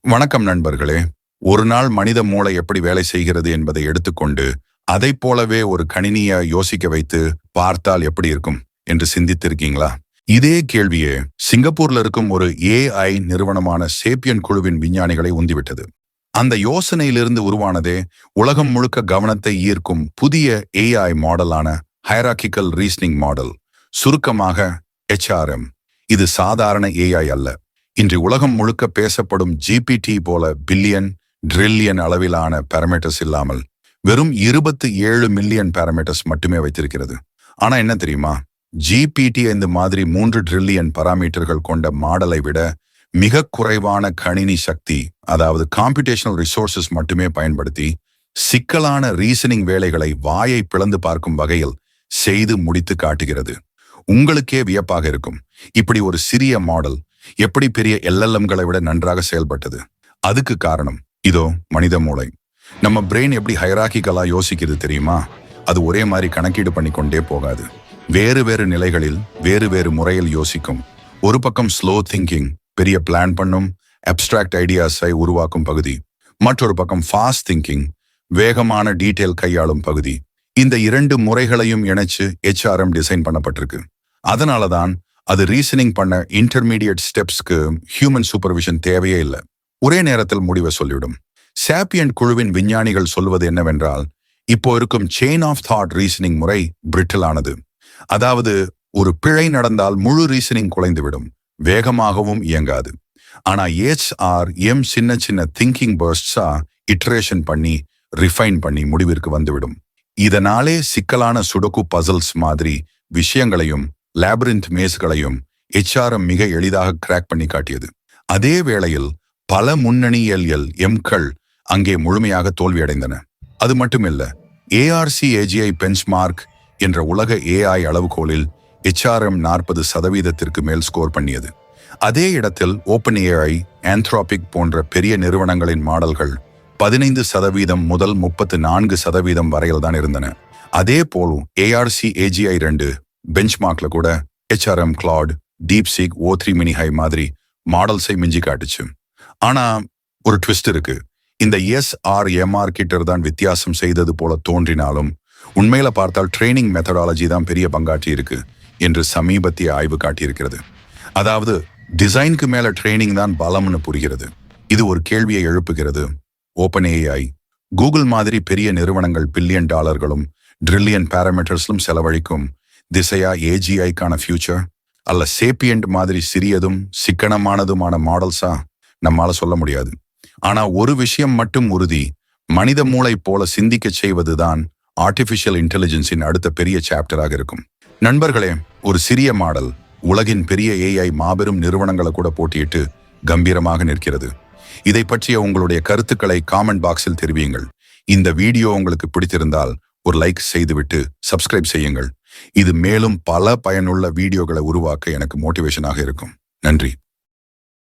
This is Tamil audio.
வணக்கம் நண்பர்களே. ஒரு நாள் மனித மூளை எப்படி வேலை செய்கிறது என்பதை எடுத்துக்கொண்டு அதை போலவே ஒரு கணினியை யோசிக்க வைத்து பார்த்தால் எப்படி இருக்கும் என்று சிந்தித்திருக்கீங்களா? இதே கேள்வியே சிங்கப்பூர்ல இருக்கும் ஒரு ஏஐ நிறுவனமான சேப்பியன் குழுவின் விஞ்ஞானிகளை உந்திவிட்டது. அந்த யோசனையிலிருந்து உருவானதே உலகம் முழுக்க கவனத்தை ஈர்க்கும் புதிய ஏஐ மாடலான ஹைராக்கிக்கல் ரீசனிங் மாடல் சுருக்கமாக ஹெச்ஆர்எம் இது சாதாரண ஏஐ அல்ல. இன்று உலகம் முழுக்க பேசப்படும் ஜிபிடி போல பில்லியன் ட்ரில்லியன் அளவிலான பேரமீட்டர்ஸ் இல்லாமல் வெறும் இருபத்து ஏழு மில்லியன் பேரமீட்டர்ஸ் மட்டுமே வைத்திருக்கிறது. ஆனா என்ன தெரியுமா? ஜிபிடி இந்த மாதிரி மூன்று ட்ரில்லியன் பாராமீட்டர்கள் கொண்ட மாடலை விட மிக குறைவான கணினி சக்தி அதாவது காம்புடேஷனல் ரிசோர்சஸ் மட்டுமே பயன்படுத்தி சிக்கலான ரீசனிங் வேலைகளை வாயை பிளந்து பார்க்கும் வகையில் செய்து முடித்து காட்டுகிறது. உங்களுக்கே வியப்பாக இருக்கும். இப்படி ஒரு சிறிய மாடல் எப்படி பெரிய எல்எல்எம்களை விட நன்றாக செயல்பட்டது? அதுக்கு காரணம் இதோ மனித மூளை. நம்ம பிரெயின் எப்படி ஹைராக்கிக்கலா யோசிக்கிறது தெரியுமா? அது ஒரே மாதிரி கணக்கீடு பண்ணி கொண்டே போகாது. வேறு வேறு நிலைகளில் வேறு வேறு முறையில் யோசிக்கும். ஒரு பக்கம் ஸ்லோ திங்கிங் பெரிய பிளான் பண்ணும் அப்டிராக்ட் ஐடியாஸை உருவாக்கும் பகுதி. மற்றொரு பக்கம் ஃபாஸ்ட் திங்கிங் வேகமான டீட்டெயில் கையாளும் பகுதி. இந்த இரண்டு முறைகளையும் இணைச்சு ஹெச்ஆர்எம் டிசைன் பண்ணப்பட்டிருக்கு. அதனால தான் அது ரீசனிங் பண்ண இன்டர்மீடியட் ஸ்டெப்ஸ்க்கு ஹியூமன் சூப்பர்விஷன் தேவையே இல்லை. ஒரே நேரத்தில் முடிவை சொல்லிவிடும். சாப்பியன் குழுவின் விஞ்ஞானிகள் சொல்வது என்னவென்றால் இப்போ இருக்கும் செயின் ஆஃப் தாட் ரீசனிங் முறை பிரிட்டிலானது அதாவது ஒரு பிழை நடந்தால் முழு ரீசனிங் குலைந்துவிடும். வேகமாகவும் இயங்காது. ஆனா ஏச் ஆர் எம் சின்ன சின்ன திங்கிங் பர்ஸ்ட்ஸா இட்ரேஷன் பண்ணி ரிஃபைன் பண்ணி முடிவிற்கு வந்துவிடும். இதனாலே சிக்கலான சுடக்கு பசல்ஸ் மாதிரி விஷயங்களையும் லேபரிந்த் மேஸ்களையும் எச்ஆர்எம் மிக எளிதாக கிராக் பண்ணி காட்டியது. அதே வேளையில் பல முன்னணி எம்கள் அங்கே முழுமையாக தோல்வியடைந்தன. அது மட்டுமில்ல ஏஆர்சி ஏஜிஐ பெஞ்ச்மார்க் என்ற உலக ஏஐ அளவுகோலில் எச்ஆர்எம் நாற்பது சதவீதத்திற்கு மேல் ஸ்கோர் பண்ணியது. அதே இடத்தில் ஓப்பன் ஏஐ ஆந்த்ராபிக் போன்ற பெரிய நிறுவனங்களின் மாடல்கள் பதினைந்து சதவீதம் முதல் முப்பத்து நான்கு சதவீதம் வரையில் தான் இருந்தன. அதே போலும் ஏஆர்சி ஏஜிஐ ரெண்டு பெஞ்ச்மார்க்ல கூட HRM Claude DeepSeek o three mini high மாதிரி மாடல்ஸை மிஞ்சி காட்டுச்சு. ஆனா ஒரு ட்விஸ்ட் இருக்கு. இந்த எஸ் ஆர் எம்ஆர் கிட்டர் தான் வித்தியாசம் செய்தது போல தோன்றினாலும் உண்மையில பார்த்தால் ட்ரைனிங் மெத்தடாலஜி தான் பெரிய பங்காற்றி இருக்கு என்று சமீபத்திய ஆய்வு காட்டியிருக்கிறது. அதாவது டிசைனுக்கு மேல ட்ரைனிங் தான் பலம்னு புரிகிறது. இது ஒரு கேள்வியை எழுப்புகிறது. ஓப்பன் ஏஐ கூகுள் மாதிரி பெரிய நிறுவனங்கள் பில்லியன் டாலர்களும் ட்ரில்லியன் பாராமீட்டர்ஸ்லும் செலவழிக்கும் திசையா ஏஜிஐக்கான ஃபியூச்சர் அல்ல சேப்பியன்ட் மாதிரி சிறியதும் சிக்கனமானதுமான மாடல்ஸா நம்மால சொல்ல முடியாது. ஆனா ஒரு விஷயம் மட்டும் உறுதி மனித மூளை போல சிந்திக்க செய்வதுதான் ஆர்டிபிஷியல் இன்டெலிஜென்ஸின் அடுத்த பெரிய சாப்டராக இருக்கும். நண்பர்களே ஒரு சிறிய மாடல் உலகின் பெரிய ஏஐ மாபெரும் நிறுவனங்களை கூட போட்டியிட்டு கம்பீரமாக நிற்கிறது. இதை பற்றிய உங்களுடைய கருத்துக்களை காமெண்ட் பாக்ஸில் தெரிவியுங்கள். இந்த வீடியோ உங்களுக்கு பிடித்திருந்தால் ஒரு லைக் செய்துவிட்டு சப்ஸ்கிரைப் செய்யுங்கள். இது மேலும் பல பயனுள்ள வீடியோகளை உருவாக்க எனக்கு மோட்டிவேஷனாக இருக்கும். நன்றி.